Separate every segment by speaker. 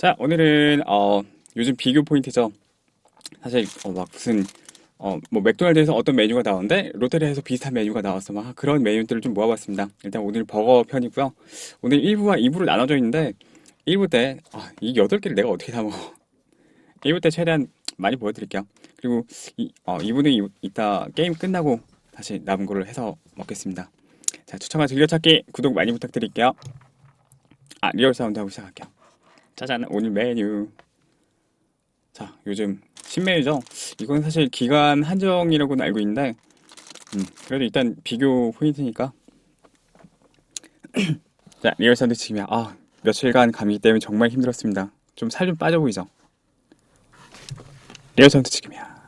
Speaker 1: 자, 오늘은 어, 요즘 비교 포인트죠. 사실 어, 막 무슨 어, 뭐 맥도날드에서 어떤 메뉴가 나오는데 롯데리아에서 비슷한 메뉴가 나왔어. 막 그런 메뉴들을 좀 모아봤습니다. 일단 오늘 버거 편이고요. 오늘 1부와 2부로 나눠져 있는데 1부 때 아, 이 8개를 내가 어떻게 다 먹어. 1부 때 최대한 많이 보여드릴게요. 그리고 이, 어, 2부는 이, 이따 게임 끝나고 다시 남은 거를 해서 먹겠습니다. 자, 추천과 즐겨찾기 구독 많이 부탁드릴게요. 아, 리얼 사운드 하고 시작할게요. 짜잔, 오늘 메뉴. 자, 요즘 신메뉴죠? 이건 사실 기간 한정이라고는 알고 있는데, 음, 그래도 일단 비교 포인트니까. 자, 리얼 사운드 지금이야. 아, 며칠간 감기 때문에 정말 힘들었습니다. 좀 살좀 빠져 보이죠? 리얼 사운드 지금이야.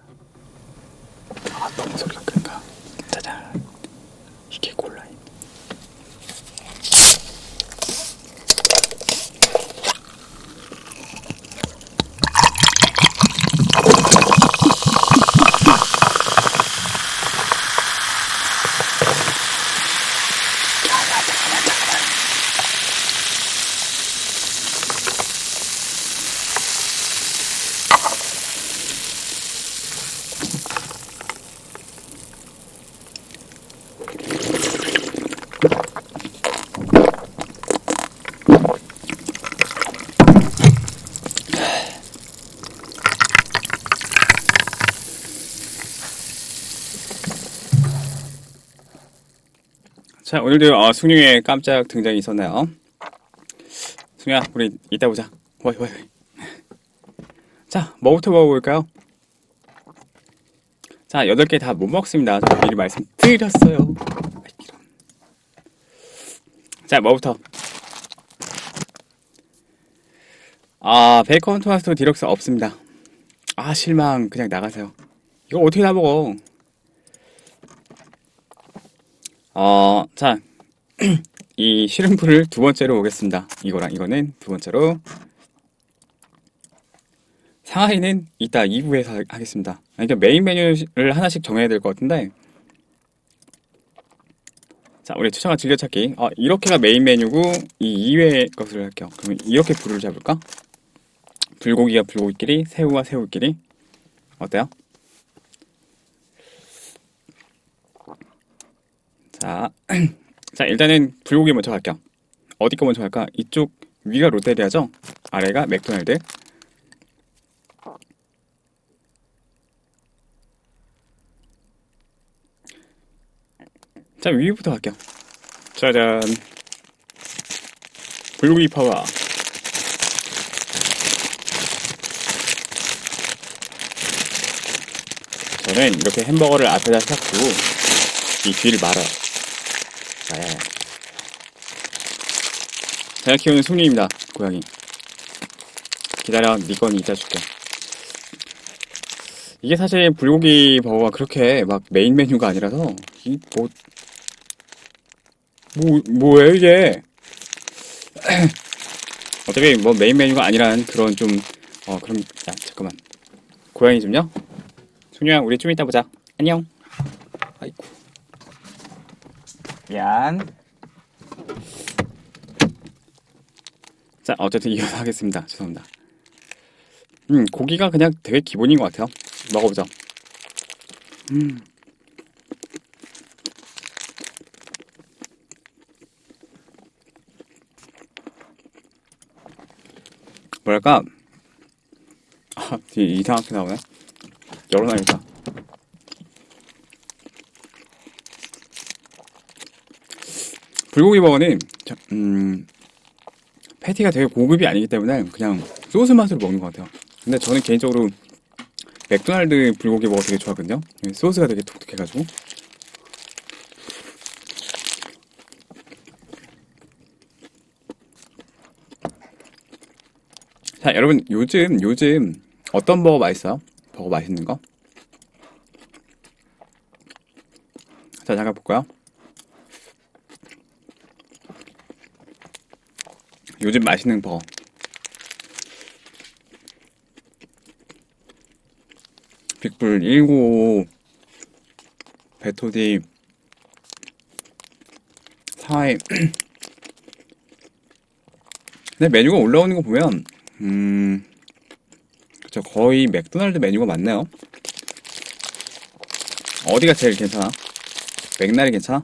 Speaker 1: 자, 오늘도 어, 승룡의 깜짝 등장이 있었나요? 승룡아, 우리 이따 보자. 와이, 와이, 와이. 자, 뭐부터 먹어볼까요? 자, 8개 다 못 먹습니다. 저 미리 말씀드렸어요. 자, 뭐부터? 아, 베이컨 토마토 디럭스 없습니다. 아, 실망. 그냥 나가세요. 이거 어떻게 다 먹어? 어, 자, 이 시름프를 두 번째로 오겠습니다. 이거랑 이거는 두 번째로. 상하이는 이따 2부에서 하겠습니다. 그러니까 메인 메뉴를 하나씩 정해야 될 것 같은데. 자, 우리 추천과 즐겨찾기. 어, 이렇게가 메인 메뉴고 이 이외의 것을 할게요. 그러면 이렇게 불을 잡을까? 불고기가 불고기끼리, 새우와 새우끼리. 어때요? 자, 자 일단은 불고기 먼저 갈게요. 어디 거 먼저 갈까? 이쪽 위가 롯데리아죠? 아래가 맥도날드. 자, 위부터 갈게요. 짜잔. 불고기 파워. 저는 이렇게 햄버거를 앞에다 싹 두고 이 뒤를 말아요. 제가 키우는 숭리입니다. 고양이. 기다려, 네건 이따 줄게. 이게 사실 불고기 버거가 그렇게 막 메인 메뉴가 아니라서 이 뭐, 뭐 뭐예요 이게? 어차피 뭐 메인 메뉴가 아니란 그런 좀 어 그럼 야 잠깐만 고양이 좀요. 승유야 우리 좀 이따 보자. 안녕. 아이고. 미안. 자, 어쨌든 이어서 하겠습니다. 죄송합니다. 음, 고기가 그냥 되게 기본인 것 같아요. 먹어보자. 음. 뭐랄까, 아, 되게 이상하게 나오네. 열어놔야겠다. 불고기 버거는 자, 음, 패티가 되게 고급이 아니기 때문에 그냥 소스 맛으로 먹는 것 같아요. 근데 저는 개인적으로 맥도날드 불고기 버거 되게 좋아하거든요. 소스가 되게 독특해가지고. 자, 여러분 요즘 요즘 어떤 버거 맛있어요? 버거 맛있는 거? 자, 잠깐 볼까요? 요즘 맛있는 버거. 빅불 195 베토디 사이 근데 메뉴가 올라오는 거 보면 음, 그쵸. 거의 맥도날드 메뉴가 많네요. 어디가 제일 괜찮아? 맥날이 괜찮아?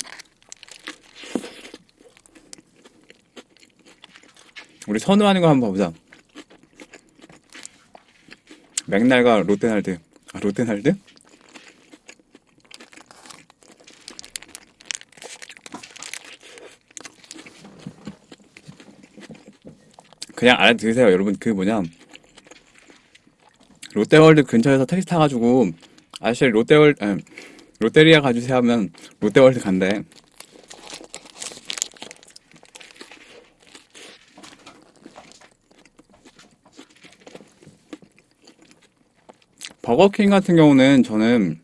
Speaker 1: 우리 선호하는 거 한번 보자. 맥날과 롯데날드. 아, 롯데날드? 그냥 알아들으세요, 여러분. 그 뭐냐. 롯데월드 근처에서 택시 타가지고, 아저씨 롯데월드, 아니, 롯데리아 가주세요 하면 롯데월드 간대. 버거킹 같은 경우는 저는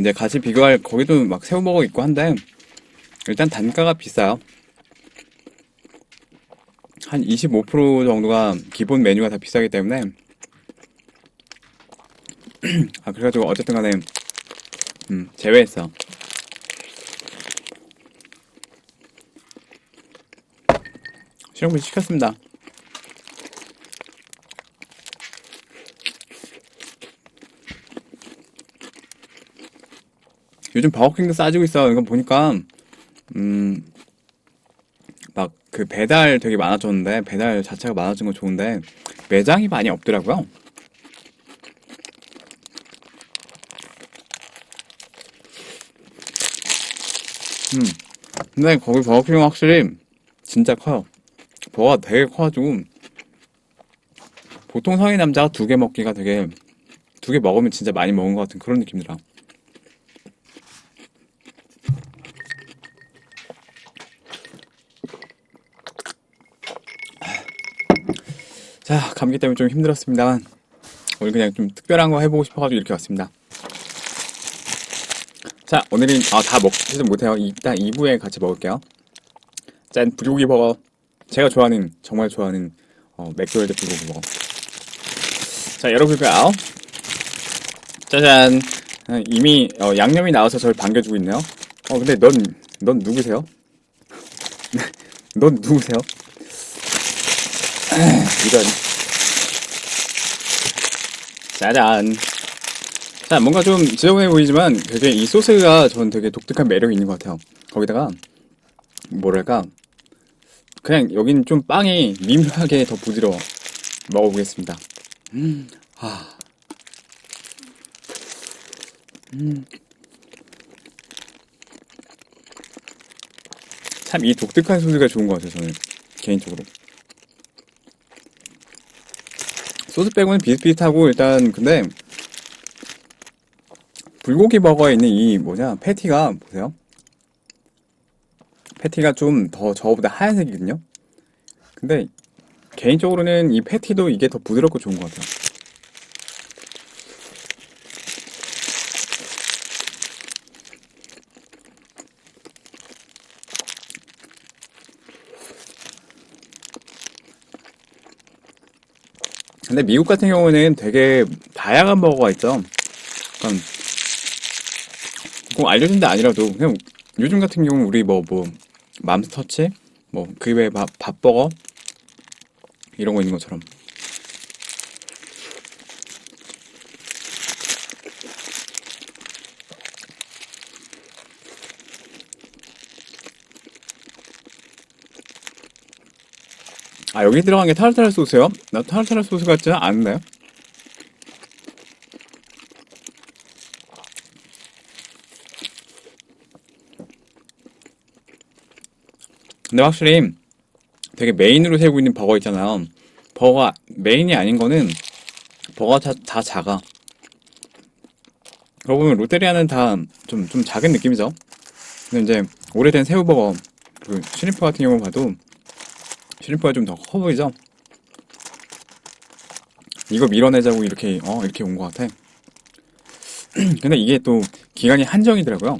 Speaker 1: 이제 같이 비교할 거기도 막 새우버거 있고 한데 일단 단가가 비싸요. 한 25% 정도가 기본 메뉴가 다 비싸기 때문에 아 그래가지고 어쨌든 간에 음 제외했어. 실험비 시켰습니다. 요즘 버거킹도 싸지고 있어. 이거 보니까 음 막 그 배달 되게 많아졌는데 배달 자체가 많아진 건 좋은데 매장이 많이 없더라고요. 음 근데 거기 버거킹은 확실히 진짜 커요. 버거가 되게 커가지고 보통 성인 남자가 두 개 먹기가 되게 두 개 먹으면 진짜 많이 먹은 것 같은 그런 느낌 들어. 자, 감기 때문에 좀 힘들었습니다만, 오늘 그냥 좀 특별한 거 해보고 싶어가지고 이렇게 왔습니다. 자, 오늘은, 아, 다 먹지도 못해요. 일단 2부에 같이 먹을게요. 짠, 불고기 버거. 제가 좋아하는, 정말 좋아하는, 어, 맥도날드 불고기 버거. 자, 열어볼까요? 짜잔. 아, 이미, 어, 양념이 나와서 저를 반겨주고 있네요. 어, 근데 넌, 넌 누구세요? 넌 누구세요? 이런. 짜잔. 자, 뭔가 좀 지저분해 보이지만 되게 이 소스가 전 되게 독특한 매력이 있는 것 같아요. 거기다가, 뭐랄까. 그냥 여기는 좀 빵이 미묘하게 더 부드러워. 먹어보겠습니다. 음, 아. 음. 참 이 독특한 소스가 좋은 것 같아요, 저는. 개인적으로. 소스 빼고는 비슷비슷하고 일단 근데 불고기 버거에 있는 이 뭐냐 패티가 보세요. 패티가 좀 더 저거보다 하얀색이거든요. 근데 개인적으로는 이 패티도 이게 더 부드럽고 좋은 것 같아요 근데 미국 같은 경우는 되게 다양한 버거가 있죠. 그러니까 꼭 알려진 데 아니라도 그냥 요즘 같은 경우 우리 뭐뭐 맘스터치? 뭐 그 외에 밥, 밥버거? 이런 거 있는 것처럼 아 여기 들어간 게 타르타르 소스요? 나 타르타르 소스 같지는 않은데 근데 확실히 되게 메인으로 세우고 있는 버거 있잖아요. 버거가 메인이 아닌 거는 버거가 다, 다 작아. 그러고 보면 롯데리아는 다 좀 좀 작은 느낌이죠. 근데 이제 오래된 새우버거 그 슈림프 같은 경우 봐도 슈림프가 좀 더 커 보이죠? 이거 밀어내자고 이렇게 어 이렇게 온 것 같아. 근데 이게 또 기간이 한정이더라고요.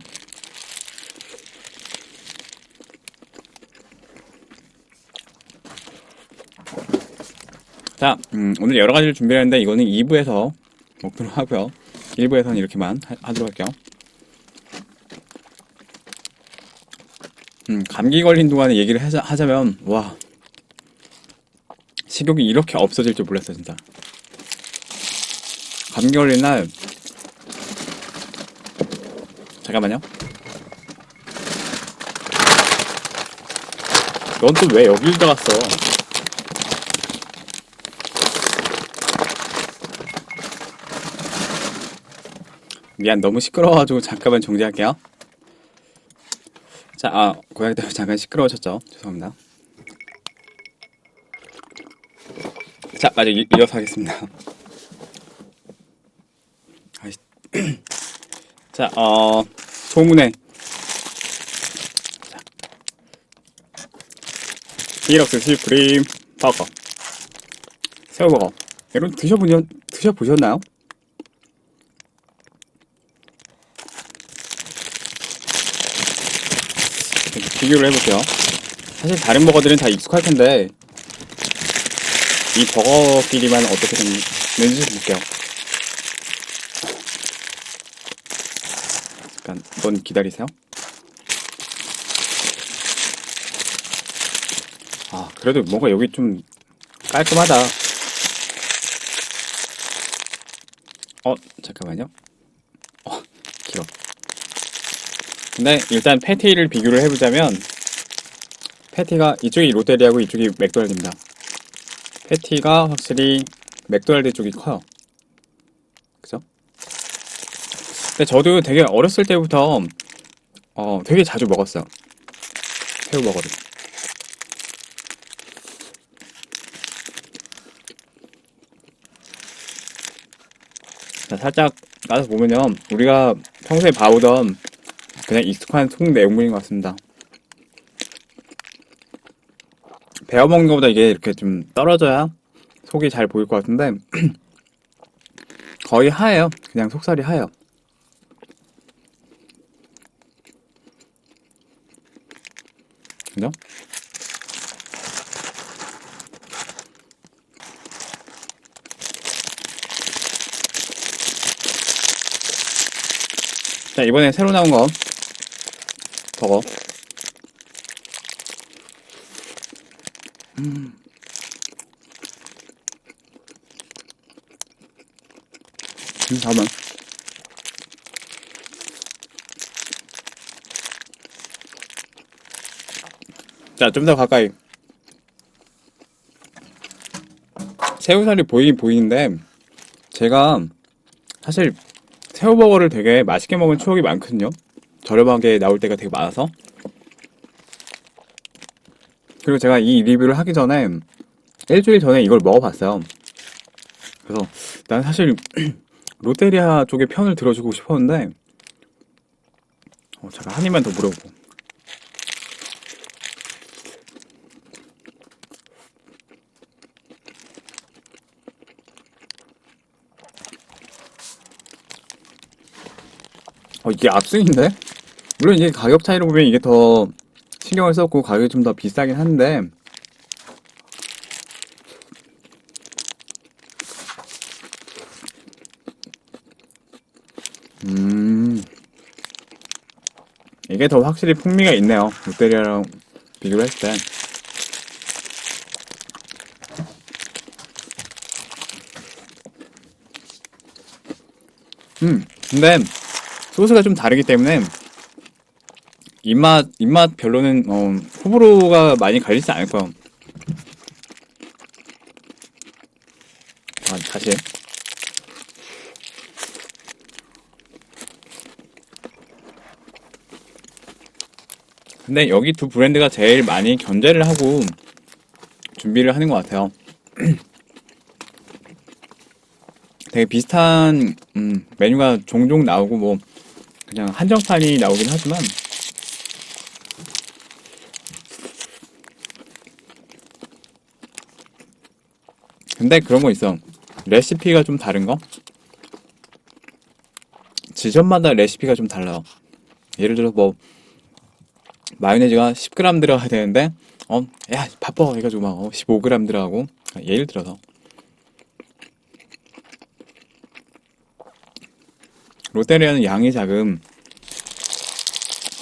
Speaker 1: 자, 음, 오늘 여러 가지를 준비했는데 이거는 2부에서 먹도록 하고요. 1부에서는 이렇게만 하, 도록 할게요. 음, 감기 걸린 동안에 얘기를 하자, 하자면 와 식욕이 이렇게 없어질 줄 몰랐어 진짜. 감기 걸린 날 잠깐만요. 넌 또 왜 여길 들어갔어? 미안 너무 시끄러워가지고 잠깐만 정지할게요. 자, 아 고양이 때문에 잠깐 시끄러워졌죠. 죄송합니다. 자, 마저 이, 이어서 하겠습니다. 자, 어 소문에 자, 디럭스 시프림 버거 새우버거 여러분 드셔보셨 드셔보셨나요? 비교를 해볼게요. 사실 다른 버거들은 다 익숙할 텐데 이 버거끼리만 어떻게 되는지 볼게요. 잠깐, 넌 기다리세요. 아, 그래도 뭔가 여기 좀 깔끔하다. 어, 잠깐만요. 어, 길어. 근데 일단 패티를 비교를 해보자면 패티가 이쪽이 롯데리아고 이쪽이 맥도날드입니다. 패티가 확실히 맥도날드 쪽이 커요. 그죠? 근데 저도 되게 어렸을 때부터 어 되게 자주 먹었어요. 새우버거를. 자, 살짝 까서 보면요. 우리가 평소에 봐오던 그냥 익숙한 속 내용물인 것 같습니다. 베어 먹는 것보다 이게 이렇게 좀 떨어져야 속이 잘 보일 것 같은데 거의 하얘요. 그냥 속살이 하얘요. 그죠? 자, 이번에 새로 나온 거 버거. 음, 잠깐만. 자, 좀 더 가까이. 새우살이 보이긴 보이는데, 제가 사실 새우버거를 되게 맛있게 먹은 추억이 많거든요. 저렴하게 나올 때가 되게 많아서. 그리고 제가 이 리뷰를 하기 전에, 일주일 전에 이걸 먹어봤어요. 그래서 난 사실 롯데리아 쪽의 편을 들어주고 싶었는데 어, 잠깐 한 입만 더 물어보고 어, 이게 압승인데? 물론 이게 가격 차이로 보면 이게 더 신경을 썼고 가격이 좀 더 비싸긴 한데 음. 이게 더 확실히 풍미가 있네요. 롯데리아랑 비교를 했을 때. 음, 근데 소스가 좀 다르기 때문에 입맛, 입맛 별로는, 어, 호불호가 많이 갈리지 않을 거예요. 아, 다시. 근데 여기 두 브랜드가 제일 많이 견제를 하고 준비를 하는 것 같아요. 되게 비슷한 음, 메뉴가 종종 나오고 뭐 그냥 한정판이 나오긴 하지만 근데 그런 거 있어. 레시피가 좀 다른 거? 지점마다 레시피가 좀 달라요. 예를 들어 뭐 마요네즈가 10g 들어가야 되는데 어, 야, 바빠 해가지고 막 어, 15g 들어가고 아, 예를 들어서 롯데리아는 양이 작음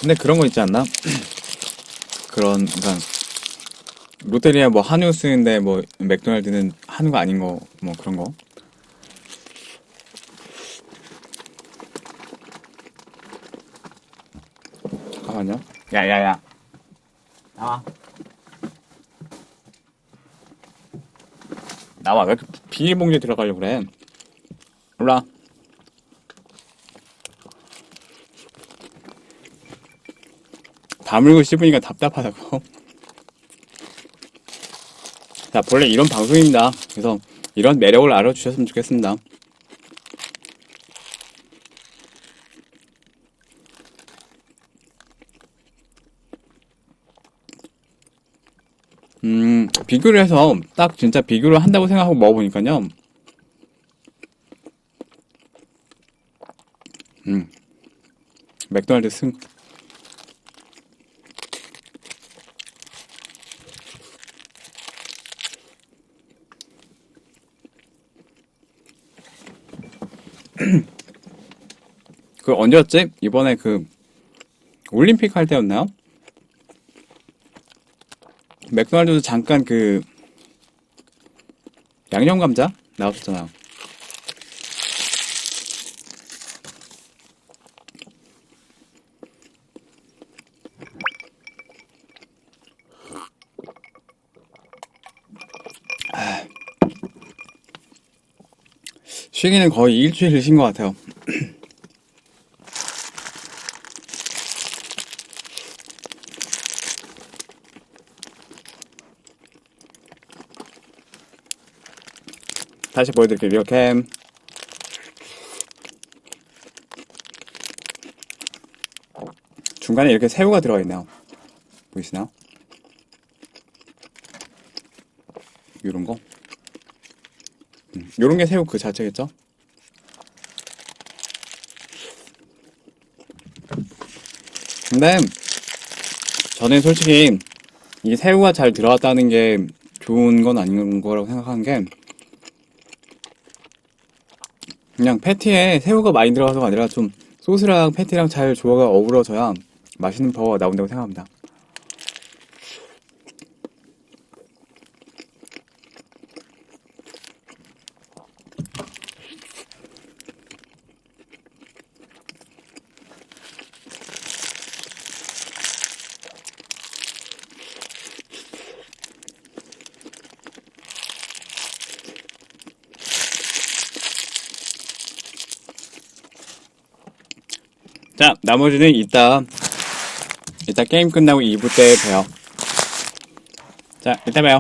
Speaker 1: 근데 그런 거 있지 않나? 그런 그러니까 롯데리아 뭐 한우 쓰는데 뭐 맥도날드는 한우가 아닌 거 뭐 그런 거. 잠깐만요. 야야야. 나와. 나와. 왜 이렇게 비닐봉지에 들어가려고 그래? 올라. 다물고 씹으니까 답답하다고. 자, 본래 이런 방송입니다. 그래서 이런 매력을 알아주셨으면 좋겠습니다. 음, 비교를 해서 딱 진짜 비교를 한다고 생각하고 먹어보니까요. 음, 맥도날드 승. 그 언제였지? 이번에 그 올림픽 할 때였나요? 맥도날드도 잠깐 그 양념 감자 나왔었잖아요. 아. 쉬기는 거의 일주일을 쉰 것 같아요. 다시 보여드릴게요. 리어캠. 중간에 이렇게 새우가 들어가 있네요. 보이시나요? 요런 거. 음, 요런 게 새우 그 자체겠죠? 근데 저는 솔직히 이 새우가 잘 들어갔다는 게 좋은 건 아닌 거라고 생각하는 게 그냥 패티에 새우가 많이 들어가서가 아니라 좀 소스랑 패티랑 잘 조화가 어우러져야 맛있는 버거가 나온다고 생각합니다. 자, 나머지는 이따, 이따 게임 끝나고 2부 때 봬요. 자, 이따 봬요.